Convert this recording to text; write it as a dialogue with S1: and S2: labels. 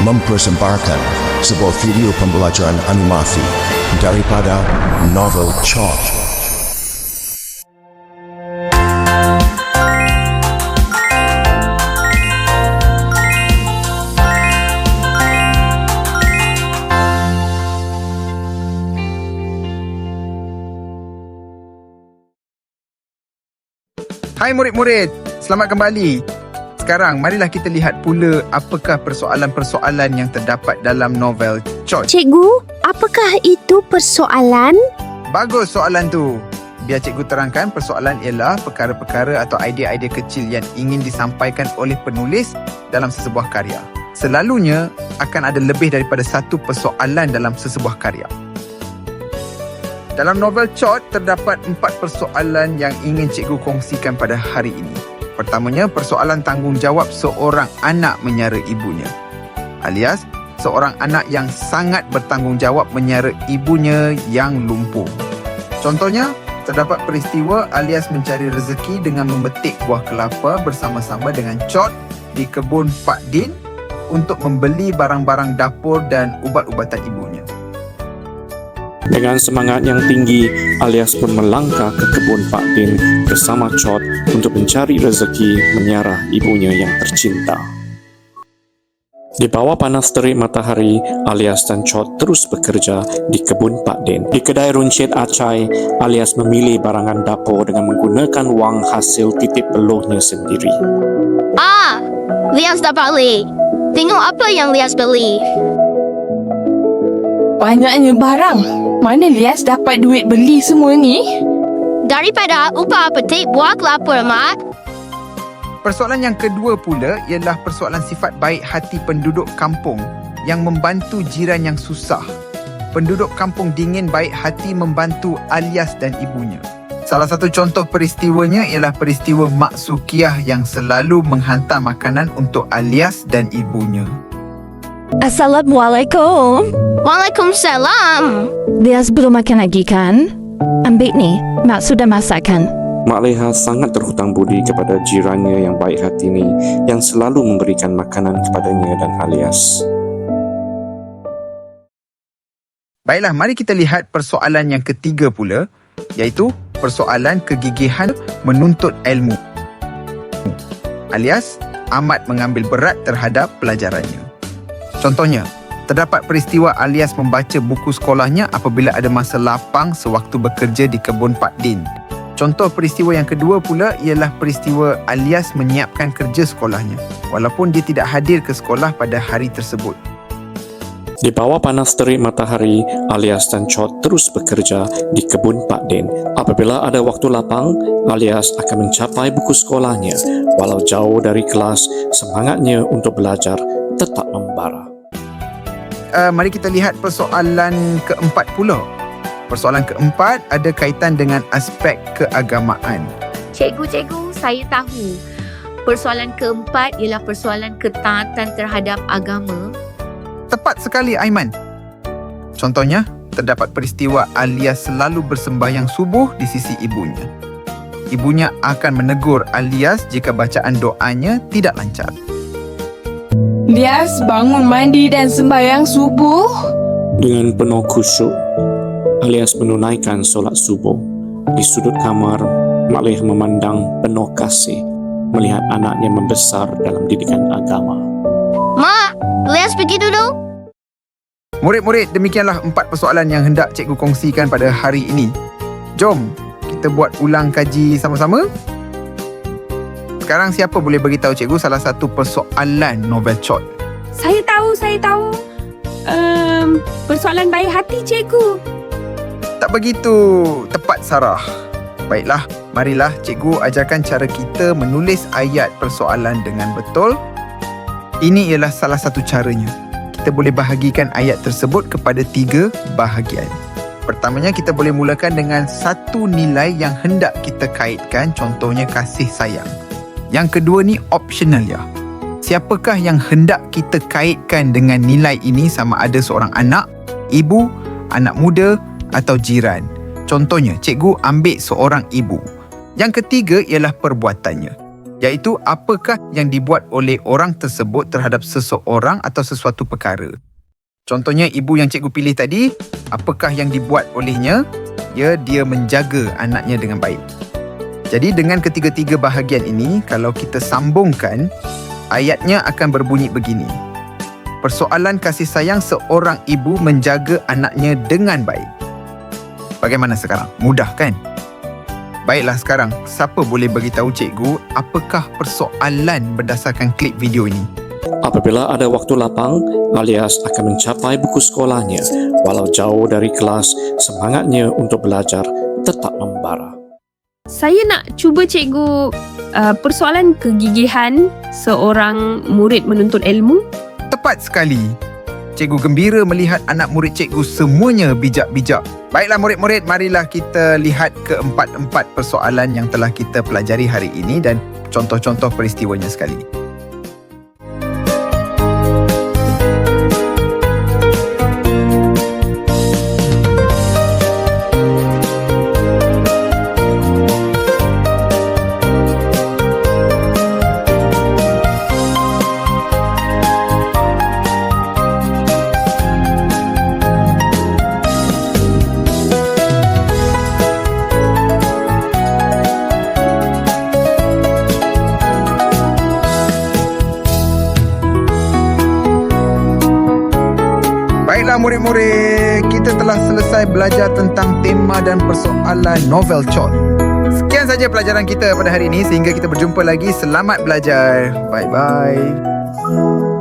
S1: mempersembahkan sebuah video pembelajaran animasi daripada novel Chot.
S2: Hai murid-murid, selamat kembali. Sekarang marilah kita lihat pula apakah persoalan-persoalan yang terdapat dalam novel Chot.
S3: Cikgu, apakah itu persoalan?
S2: Bagus soalan tu. Biar cikgu terangkan persoalan ialah perkara-perkara atau idea-idea kecil yang ingin disampaikan oleh penulis dalam sesebuah karya. Selalunya akan ada lebih daripada satu persoalan dalam sesebuah karya. Dalam novel Chot terdapat empat persoalan yang ingin cikgu kongsikan pada hari ini. Pertamanya, persoalan tanggungjawab seorang anak menyara ibunya. Alias, seorang anak yang sangat bertanggungjawab menyara ibunya yang lumpuh. Contohnya, terdapat peristiwa alias mencari rezeki dengan memetik buah kelapa bersama-sama dengan Chot di kebun Pak Din untuk membeli barang-barang dapur dan ubat-ubatan ibunya.
S4: Dengan semangat yang tinggi, Alias pun melangkah ke kebun Pak Din bersama Chot untuk mencari rezeki menyarah ibunya yang tercinta. Di bawah panas terik matahari, Alias dan Chot terus bekerja di kebun Pak Din. Di kedai runcit Acai, Alias memilih barangan dapur dengan menggunakan wang hasil titip peluhnya sendiri.
S5: Ah, Lias dah balik. Tengok apa yang Lias beli.
S6: Banyaknya barang. Mana Lias dapat duit beli semua ni?
S5: Daripada upah petik buah kelapa, Mak.
S2: Persoalan yang kedua pula ialah persoalan sifat baik hati penduduk kampung yang membantu jiran yang susah. Penduduk kampung dingin baik hati membantu Alias dan ibunya. Salah satu contoh peristiwanya ialah peristiwa Mak Sukiah yang selalu menghantar makanan untuk Alias dan ibunya.
S3: Assalamualaikum.
S5: Waalaikumsalam.
S3: Lias belum makan lagi kan? Ambil ni, Mak sudah masakkan.
S4: Mak Leha sangat terhutang budi kepada jirannya yang baik hati ini yang selalu memberikan makanan kepadanya dan Alias.
S2: Baiklah, mari kita lihat persoalan yang ketiga pula iaitu persoalan kegigihan menuntut ilmu. Alias amat mengambil berat terhadap pelajarannya. Contohnya, terdapat peristiwa alias membaca buku sekolahnya apabila ada masa lapang sewaktu bekerja di kebun Pak Din. Contoh peristiwa yang kedua pula ialah peristiwa alias menyiapkan kerja sekolahnya walaupun dia tidak hadir ke sekolah pada hari tersebut.
S4: Di bawah panas terik matahari, Alias dan Chot terus bekerja di kebun Pak Din. Apabila ada waktu lapang, Alias akan mencapai buku sekolahnya. Walau jauh dari kelas, semangatnya untuk belajar tetap membara.
S2: Uh, mari kita lihat persoalan keempat pula. Persoalan keempat ada kaitan dengan aspek keagamaan.
S7: Cikgu-cikgu, saya tahu. Persoalan keempat ialah persoalan ketaatan terhadap agama.
S2: Tepat sekali Aiman. Contohnya, terdapat peristiwa Alias selalu bersembahyang subuh di sisi ibunya. Ibunya akan menegur Alias jika bacaan doanya tidak lancar.
S6: Lias bangun mandi dan sembahyang subuh.
S4: Dengan penuh khusyuk, Alias menunaikan solat subuh. Di sudut kamar, Mak Leha memandang penuh kasih melihat anaknya membesar dalam didikan agama.
S5: Mak, Lias pergi dulu.
S2: Murid-murid, demikianlah empat persoalan yang hendak cikgu kongsikan pada hari ini. Jom, kita buat ulang kaji sama-sama. Sekarang siapa boleh beritahu cikgu salah satu persoalan novel Chot?
S6: Saya tahu, saya tahu. Um, persoalan baik hati cikgu.
S2: Tak begitu tepat Sarah. Baiklah, marilah cikgu ajarkan cara kita menulis ayat persoalan dengan betul. Ini ialah salah satu caranya. Kita boleh bahagikan ayat tersebut kepada tiga bahagian. Pertamanya kita boleh mulakan dengan satu nilai yang hendak kita kaitkan contohnya kasih sayang. Yang kedua ni optional ya. Siapakah yang hendak kita kaitkan dengan nilai ini sama ada seorang anak, ibu, anak muda atau jiran. Contohnya, cikgu ambil seorang ibu. Yang ketiga ialah perbuatannya. iaitu apakah yang dibuat oleh orang tersebut terhadap seseorang atau sesuatu perkara. Contohnya ibu yang cikgu pilih tadi, apakah yang dibuat olehnya? Ya, dia menjaga anaknya dengan baik. Jadi dengan ketiga-tiga bahagian ini, kalau kita sambungkan, ayatnya akan berbunyi begini. Persoalan kasih sayang seorang ibu menjaga anaknya dengan baik. Bagaimana sekarang? Mudah kan? Baiklah sekarang, siapa boleh bagi tahu cikgu apakah persoalan berdasarkan klip video ini?
S4: Apabila ada waktu lapang, alias akan mencapai buku sekolahnya. Walau jauh dari kelas, semangatnya untuk belajar tetap membara.
S6: Saya nak cuba cikgu uh, persoalan kegigihan seorang murid menuntut ilmu.
S2: Tepat sekali. Cikgu gembira melihat anak murid cikgu semuanya bijak-bijak. Baiklah murid-murid, marilah kita lihat keempat-empat persoalan yang telah kita pelajari hari ini dan contoh-contoh peristiwanya sekali. Murid-murid, kita telah selesai belajar tentang tema dan persoalan novel Chot. Sekian saja pelajaran kita pada hari ini sehingga kita berjumpa lagi. Selamat belajar. Bye-bye.